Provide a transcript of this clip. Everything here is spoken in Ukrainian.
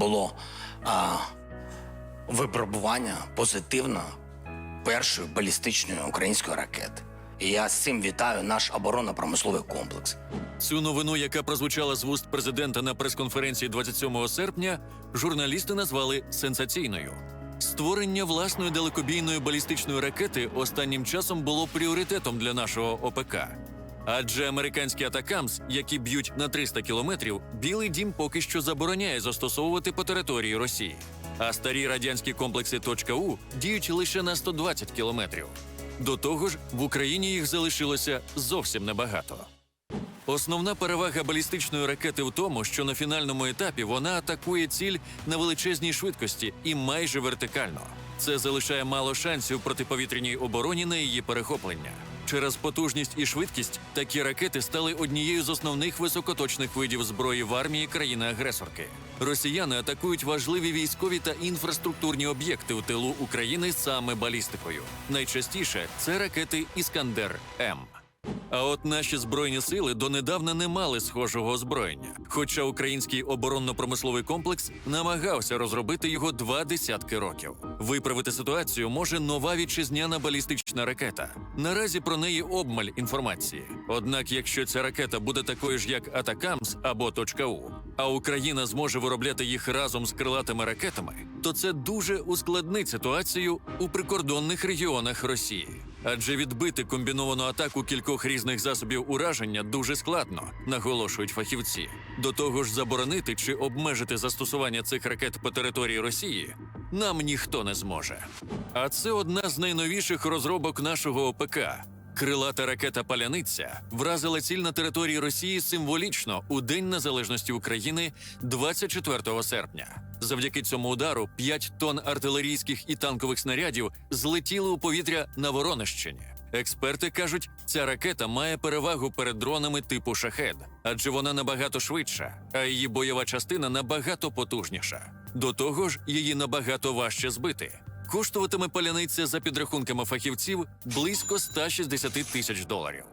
було а, випробування позитивно першої балістичної української ракети. І я з цим вітаю наш оборонно-промисловий комплекс. Цю новину, яка прозвучала з вуст президента на прес-конференції 27 серпня, журналісти назвали сенсаційною. Створення власної далекобійної балістичної ракети останнім часом було пріоритетом для нашого ОПК. Адже американські атакамс, які б'ють на 300 кілометрів, Білий дім поки що забороняє застосовувати по території Росії. А старі радянські комплекси «Точка-У» діють лише на 120 кілометрів. До того ж, в Україні їх залишилося зовсім небагато. Основна перевага балістичної ракети в тому, що на фінальному етапі вона атакує ціль на величезній швидкості і майже вертикально. Це залишає мало шансів протиповітряній обороні на її перехоплення. Через потужність і швидкість такі ракети стали однією з основних високоточних видів зброї в армії країни-агресорки. Росіяни атакують важливі військові та інфраструктурні об'єкти у тилу України саме балістикою. Найчастіше це ракети Іскандер М. А от наші збройні сили донедавна не мали схожого озброєння. Хоча український оборонно-промисловий комплекс намагався розробити його два десятки років. Виправити ситуацію може нова вітчизняна балістична ракета. Наразі про неї обмаль інформації. Однак, якщо ця ракета буде такою ж, як Атакамс або точка У, а Україна зможе виробляти їх разом з крилатими ракетами, то це дуже ускладнить ситуацію у прикордонних регіонах Росії. Адже відбити комбіновану атаку кількох різних засобів ураження дуже складно, наголошують фахівці. До того ж, заборонити чи обмежити застосування цих ракет по території Росії нам ніхто не зможе. А це одна з найновіших розробок нашого ОПК. Крилата ракета Паляниця вразила ціль на території Росії символічно у День Незалежності України 24 серпня. Завдяки цьому удару 5 тонн артилерійських і танкових снарядів злетіли у повітря на Воронищині. Експерти кажуть, ця ракета має перевагу перед дронами типу шахед, адже вона набагато швидша, а її бойова частина набагато потужніша. До того ж, її набагато важче збити. Коштуватиме паляниця за підрахунками фахівців близько 160 тисяч доларів.